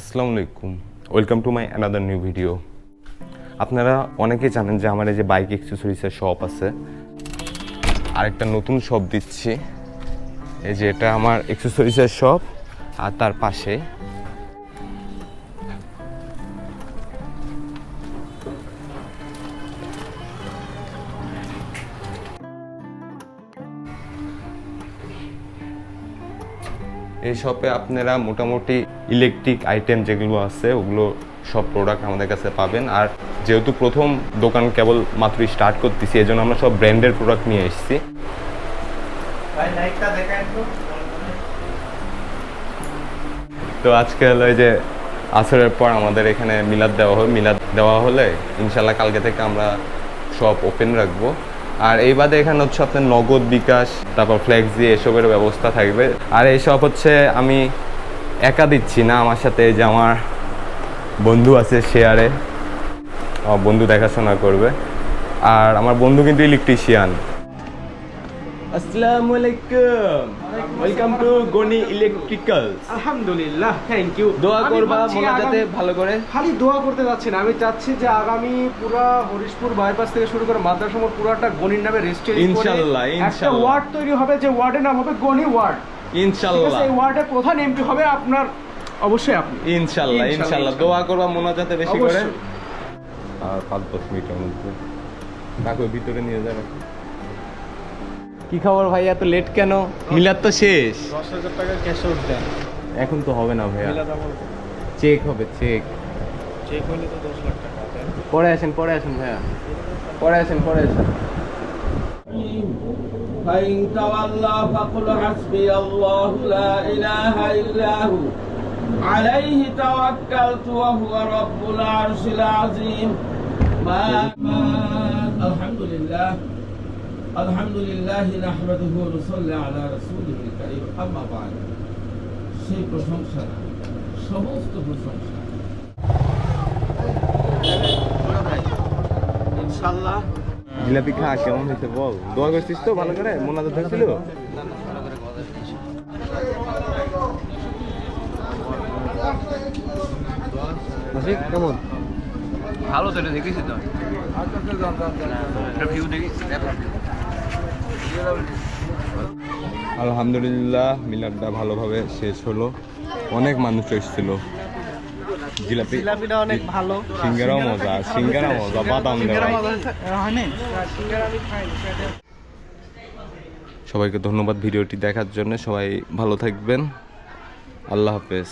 আসসালামু আলাইকুম। Welcome to my another new video আপনারা অনেকে জানেন যে আমার এই যে বাইক অ্যাক্সেসরিজের শপ আছে। আরেকটা নতুন শপ দিচ্ছি। এই যে এটা আমার অ্যাক্সেসরিজের শপ আর তার পাশে এই শপে আপনারা মোটামুটি ইলেকট্রিক আইটেম যেগুলো আছে ওগুলো সব প্রোডাক্ট আমাদের কাছে পাবেন। আর যেহেতু প্রথম দোকান কেবল মাত্র স্টার্ট করতেছি এই জন্য আমরা সব ব্র্যান্ডের প্রোডাক্ট নিয়ে এসেছি। তো আজকে হলো যে আসরের পর আমাদের এখানে মিলাদ দেওয়া হবে মিলাদ দেওয়া হলে ইনশাল্লাহ কালকে থেকে আমরা সব ওপেন রাখব। আর এই বাদে এখানে হচ্ছে আপনার নগদ বিকাশ, তারপর ফ্ল্যাক্স দিয়ে এসবের ব্যবস্থা থাকবে। আর এইসব হচ্ছে আমি একা দিচ্ছি না, আমার সাথে যে আমার বন্ধু আছে শেয়ারে বন্ধু দেখাশোনা করবে। আর আমার বন্ধু কিন্তু ইলেকট্রিশিয়ান আসসালামু আলাইকুম ওয়েলকাম টু গনি ইলেকট্রিক্যাল আলহামদুলিল্লাহ থ্যাংক ইউ দোয়া করবা মোনাজাতে ভালো করে। খালি দোয়া করতে যাচ্ছি না আমি চাচ্ছি যে আগামী পুরা হরিশপুর বাইপাস থেকে শুরু করে মাদ্রাসা মোড় পুরাটা গণির নামে রেজিস্ট্রি ইনশাল্লাহ, একটা ওয়ার্ড তৈরি হবে যে ওয়ার্ডের নাম হবে গণি ওয়ার্ড আছে এই ওয়ার্ডের প্রধান এমপি হবে আপনার অবশ্যই আপনি। ইনশাল্লাহ ইনশাল্লাহ, ইনশাল্লাহ। দোয়া করবা মোনাজাতে বেশি করে। আর পাঁচ দশ মিনিটের মধ্যে। ভিতরে নিয়ে যাবে। কি খবর ভাই এত লেট কেন মিলাদ তো শেষ দশ হাজার টাকা ক্যাশ আউট দেন এখন তো হবে না ভাইয়া চেক হবে চেক চেক হলে তো দশ লাখ টাকা দেন পরে আসেন পরে আসেন ভাইয়া পরে আসেন পরে আসেন فإن تولى فقل حسبي الله لا إله إلا هو عليه توكلت وهو رب العرش العظيم ما ما الحمد لله জিলাপি খা কেমন হয়েছে বল? দোয়া করছিস তো ভালো করে? মোনা তো ধরছিল কেমন? ভালো তো দেখেছি তো। দেখি আলহামদুলিল্লাহ মিলাদটা ভালোভাবে শেষ হলো। অনেক মানুষ এসেছিল। জিলাপি জিলাপিটা অনেক ভালো। সিঙ্গারাও মজা সিঙ্গারা মজা বাদাম দেওয়া। সবাইকে ধন্যবাদ ভিডিওটি দেখার জন্য। সবাই ভালো থাকবেন। আল্লাহ হাফেজ।